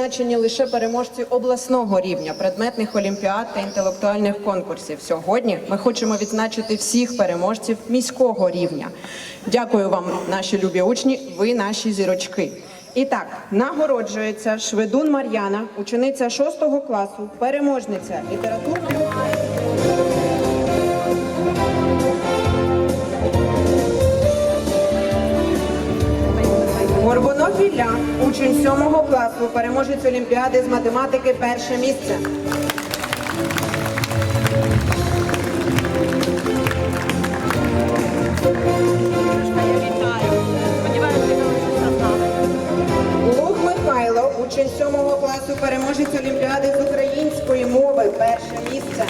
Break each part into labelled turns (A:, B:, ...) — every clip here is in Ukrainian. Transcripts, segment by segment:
A: відзначені лише переможці обласного рівня предметних олімпіад та інтелектуальних конкурсів. Сьогодні ми хочемо відзначити всіх переможців міського рівня. Дякую вам, наші любі учні. Ви наші зірочки. І так, нагороджується Шведун Мар'яна, учениця 6 класу, переможниця літературної. Горбунов учень 7 класу, переможець Олімпіади з математики перше місце. Луг Михайло, учень 7 класу, переможець Олімпіади з української мови перше місце.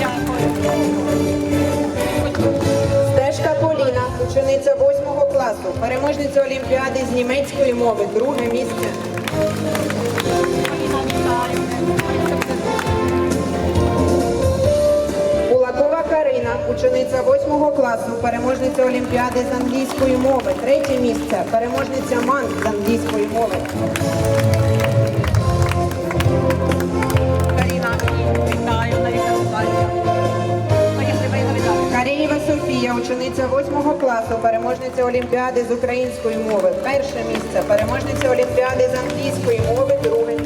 B: Дякую.
A: 8 класу, переможниця Олімпіади з німецької мови друге місце. Кулакова Карина, учениця 8 класу, переможниця Олімпіади з англійської мови. Третє місце. Переможниця МАН з англійської мови.
B: Каріна, вітаю
A: Софія, учениця 8 класу, переможниця Олімпіади з української мови. Перше місце. Переможниця Олімпіади з англійської мови. Друге.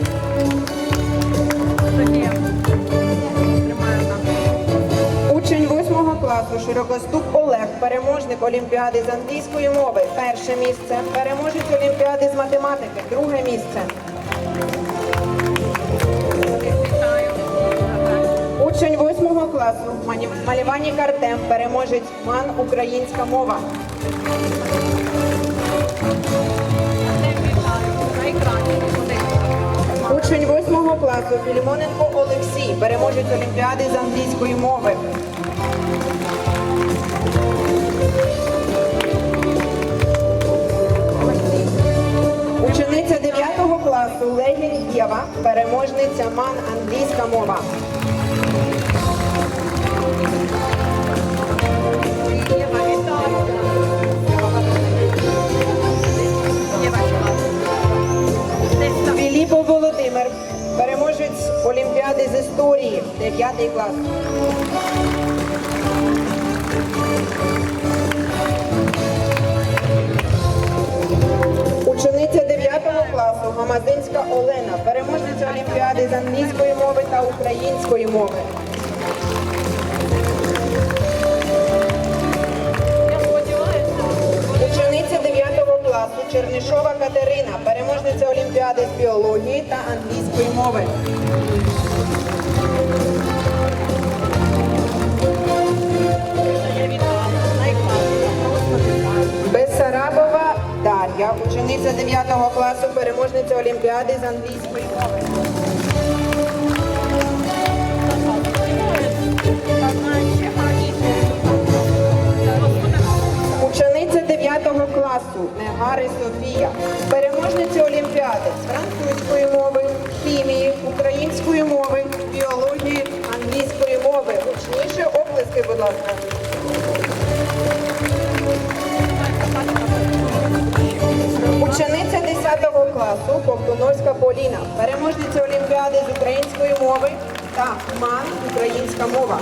A: Учень 8 класу Широкоступ Олег, переможник Олімпіади з англійської мови. Перше місце. Переможець Олімпіади з математики. Друге місце. Учень 8 класу Маліванік Артем, переможець МАН Українська мова. Учень 8 класу Філімоненко Олексій, переможець Олімпіади з англійської мови. Учениця 9 класу Легінь Єва, переможниця МАН англійська мова. Історії, 9 клас. Учениця 9 класу Гамазинська Олена, переможниця Олімпіади з англійської мови та української мови. Чернишова Катерина, переможниця Олімпіади з біології та англійської мови. Бесарабова Дар'я, учениця 9 класу, переможниця Олімпіади з англійської мови. Негари Софія, переможниця Олімпіади з французької мови, хімії, української мови, біології, англійської мови. Гучніше оплески, будь ласка. Учениця 10 класу Ковтуновська Поліна, переможниця Олімпіади з української мови та МАН Українська мова.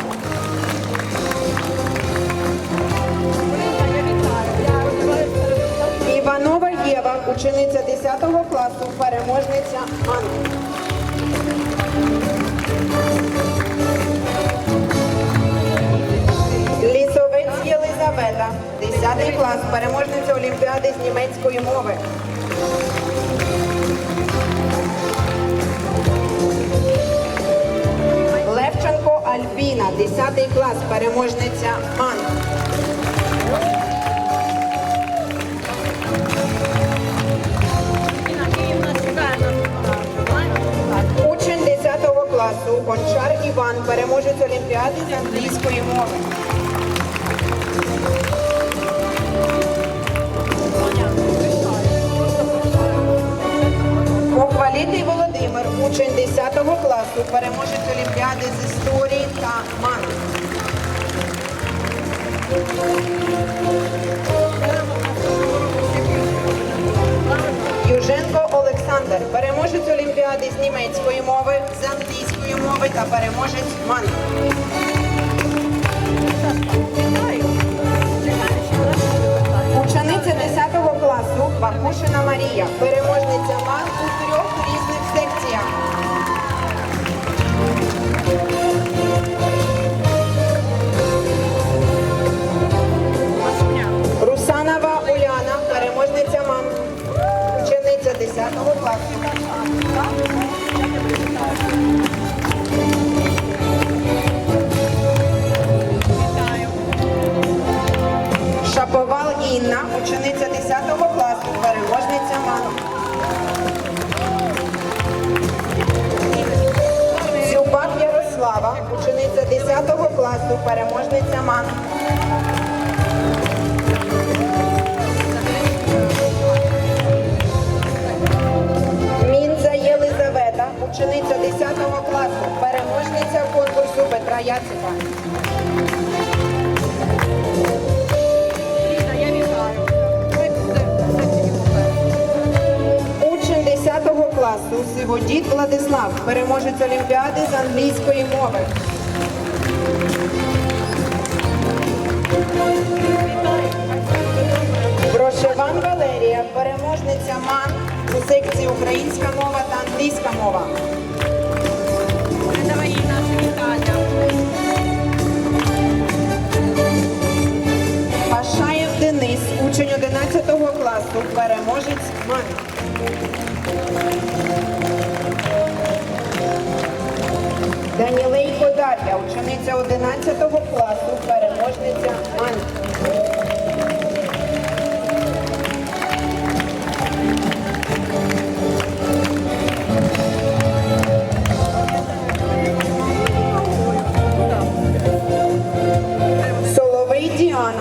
A: Учениця 10 класу, переможниця МАН. Лісовець Єлизавета, 10 клас, переможниця Олімпіади з німецької мови. Левченко Альбіна, 10 клас, переможниця МАН. Олімпіади англійської мови. Похвалітий Володимир, учень 10 класу, переможець Олімпіади з історії та МАН. Переможець Олімпіади з німецької мови, з англійської мови та переможець МАН. Учениця 10 класу Бакушина Марія, переможниця МАН у трьох Ярослава, учениця 10 класу, переможниця МАН. Мінза Єлизавета, учениця 10 класу, переможниця конкурсу Петра Яцика. Класу Сиводіт Владислав, переможець Олімпіади з англійської мови.
B: Вітаю.
A: Грошеван Валерія, переможниця МАН у секції українська мова та англійська мова. Пашаєв Денис, учень 11 класу, переможець МАН. Учениця 11 класу, переможниця МАН. Соловей Діана,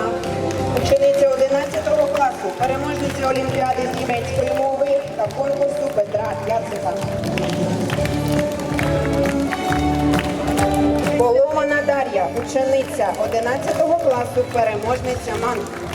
A: учениця 11 класу, переможниця Олімпіади з німецької мови та конкурсу Петра Яцика. Дар'я, учениця 11 класу, переможниця МАН.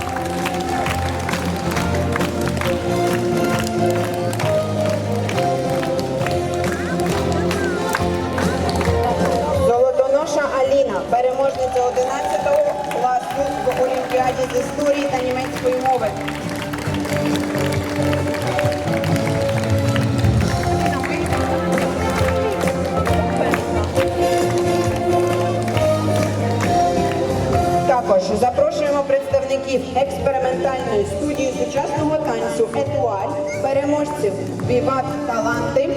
A: Переможців Віват Таланти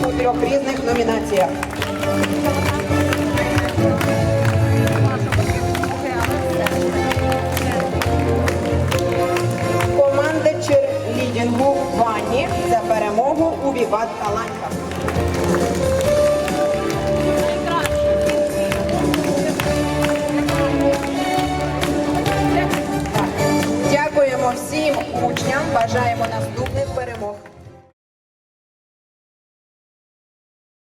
A: у трьох різних номінаціях. Команда черлідінгу Вані за перемогу у Віват Талантах. Всім учням. Бажаємо наступних.